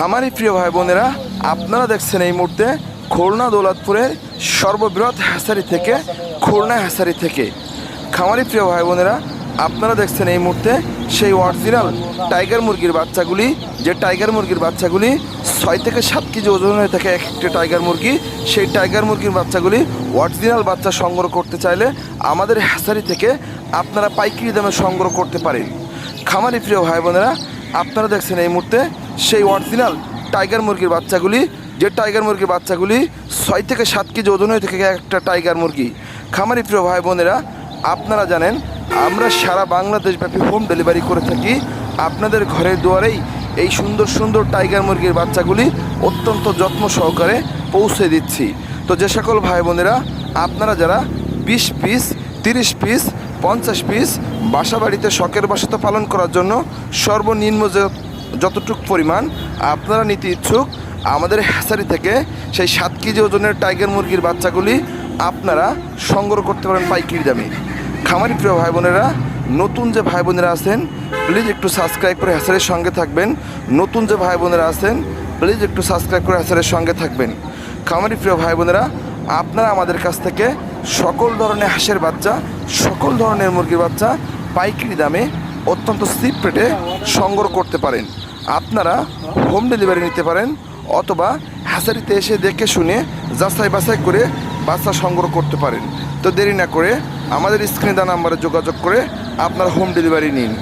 খামারি প্রিয় ভাই বোনেরা, আপনারা দেখছেন এই মুহূর্তে খুলনা দৌলতপুরের সর্ববৃহৎ হ্যাসারি থেকে, খুলনা হ্যাসারি থেকে। খামারি প্রিয় ভাই বোনেরা, আপনারা দেখছেন এই মুহূর্তে সেই অরিজিনাল টাইগার মুরগির বাচ্চাগুলি, যে টাইগার মুরগির বাচ্চাগুলি ছয় থেকে সাত কেজি ওজন হয়ে থাকে এক একটা টাইগার মুরগি, সেই টাইগার মুরগির বাচ্চাগুলি অরিজিনাল বাচ্চা সংগ্রহ করতে চাইলে আমাদের হ্যাসারি থেকে আপনারা পাইকারি দামে সংগ্রহ করতে পারেন। খামারি প্রিয় ভাই বোনেরা, আপনারা দেখছেন এই মুহূর্তে সেই অরিজিনাল টাইগার মুরগির বাচ্চাগুলি, যে টাইগার মুরগির বাচ্চাগুলি ছয় থেকে সাত কেজি ওজন হয়ে থাকে একটা টাইগার মুরগি। খামারি প্রিয় ভাই বোনেরা, আপনারা জানেন, আমরা সারা বাংলাদেশব্যাপী হোম ডেলিভারি করে থাকি। আপনাদের ঘরের দুয়ারেই এই সুন্দর সুন্দর টাইগার মুরগির বাচ্চাগুলি অত্যন্ত যত্ন সহকারে পৌঁছে দিচ্ছি। তো যে সকল ভাই বোনেরা, আপনারা যারা বিশ পিস, তিরিশ পিস, পঞ্চাশ পিস বাসা বাড়িতে শখের বাসাতে পালন করার জন্য সর্বনিম্ন যে যতটুকু পরিমাণ আপনারা নিতে ইচ্ছুক, আমাদের হ্যাসারি থেকে সেই সাত কেজি ওজনের টাইগার মুরগির বাচ্চাগুলি আপনারা সংগ্রহ করতে পারেন পাইকারি দামে। খামারি প্রিয় ভাই বোনেরা নতুন যে ভাই বোনেরা আছেন প্লিজ একটু সাবস্ক্রাইব করে হ্যাসারের সঙ্গে থাকবেন। নতুন যে ভাই বোনেরা আছেন প্লিজ একটু সাবস্ক্রাইব করে হ্যাসারের সঙ্গে থাকবেন। খামারি প্রিয় ভাই বোনেরা আপনারা আমাদের কাছ থেকে সকল ধরনের হাঁসের বাচ্চা, সকল ধরনের মুরগির বাচ্চা পাইকারি দামে অত্যন্ত সিপ রেটে সংগ্রহ করতে পারেন। আপনারা হোম ডেলিভারি নিতে পারেন অথবা হ্যাসারিতে এসে দেখে শুনে যাচাই বাছাই করে বাচ্চা সংগ্রহ করতে পারেন। তো দেরি না করে আমাদের স্ক্রিনে দেওয়া নাম্বারে যোগাযোগ করে আপনার হোম ডেলিভারি নিন।